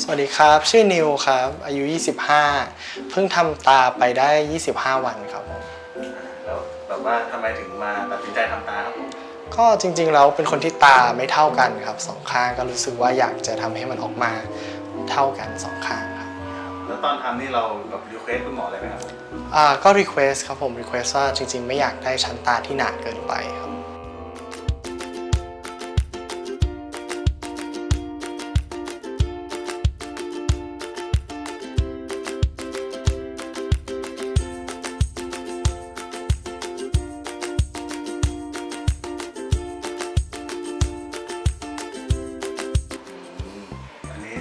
สวัสดีครับ ชื่อนิวครับ อายุ 25 เพิ่งทำตาไปได้ 25 วันครับผม แล้วแบบว่าทำไมถึงมาตัดสินใจทำตาครับผมก็จริงๆแล้วเป็นคนที่ตาไม่เท่ากันครับสองข้างก็รู้สึกว่าอยากจะทำให้มันออกมาเท่ากันสองข้างครับแล้วตอนทำนี่เราแบบรีเควสคุณหมออะไรไหมครับผมอ่าก็รีเควสครับผมรีเควสว่าจริงๆ ไม่อยากได้ชั้นตาที่หนาเกินไปครับ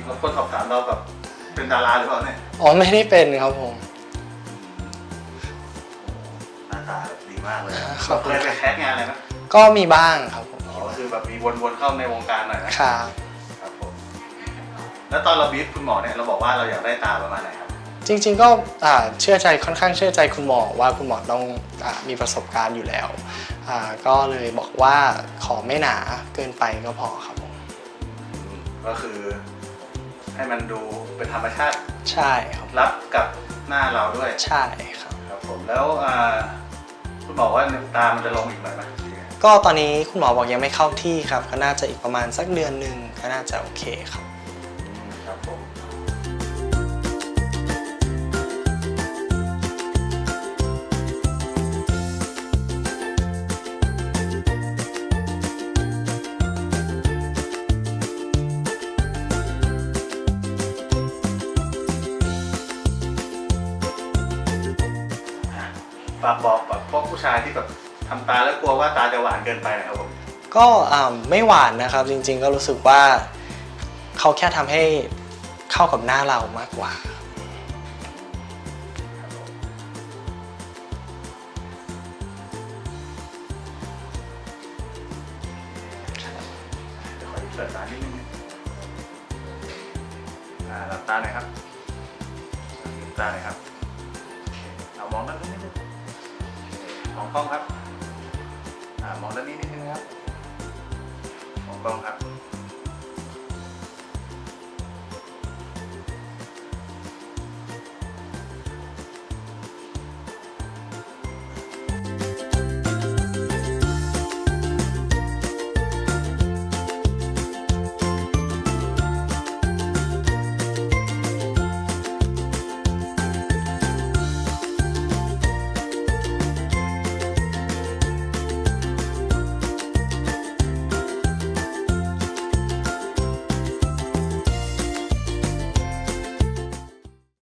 รบกวนสอบถามเราแบบเป็นดาราหรือเปล่าเนี่ยอ๋อไม่ได้เป็นครับผม หน้าตาดีมากเลยนะขอบคุณเคยไปแคสงานอะไรไหมก็มีบ้างครับผมอ๋อคือแบบมีวนๆเข้าในวงการหน่อยนะครับ ครับผมแล้วตอนเราบีฟคุณหมอเนี่ยเราบอกว่าเราอยากได้ตาประมาณไหนครับจริงๆก็อ่าเชื่อใจค่อนข้างเชื่อใจคุณหมอว่าคุณหมอต้องอามีประสบการณ์อยู่แล้วอ่าก็เลยบอกว่าขอไม่หนาเกินไปก็พอครับผมก็คือ ให้มันดูเป็นธรรมชาติใช่ครับรับกับหน้าเราด้วยใช่ครับ ครับผมแล้วอ่าคุณหมอว่าตามันจะลงอีกหน่อยไหมก็ตอนนี้คุณหมอบอกยังไม่เข้าที่ครับ ก็น่าจะอีกประมาณสักเดือนหนึ่งก็น่าจะโอเคครับ อืมครับผม ฝากบอกแบบพวกผู้ชายที่แบบทำตาแล้วกลัวว่าตาจะหวานเกินไปนะครับผมก็อ่าไม่หวานนะครับ จริง ๆ ก็รู้สึกว่าเขาแค่ทำให้เข้ากับหน้าเรามากกว่า เดี๋ยวขอเปิดตานิดนึงอ่าหลับตาหน่อยครับลืมตาหน่อยครับเอามองด้านนี้นิดนึงม องกล้องครับ อ่ามองด้านนี้นิดนึงครับมองกล้องครับ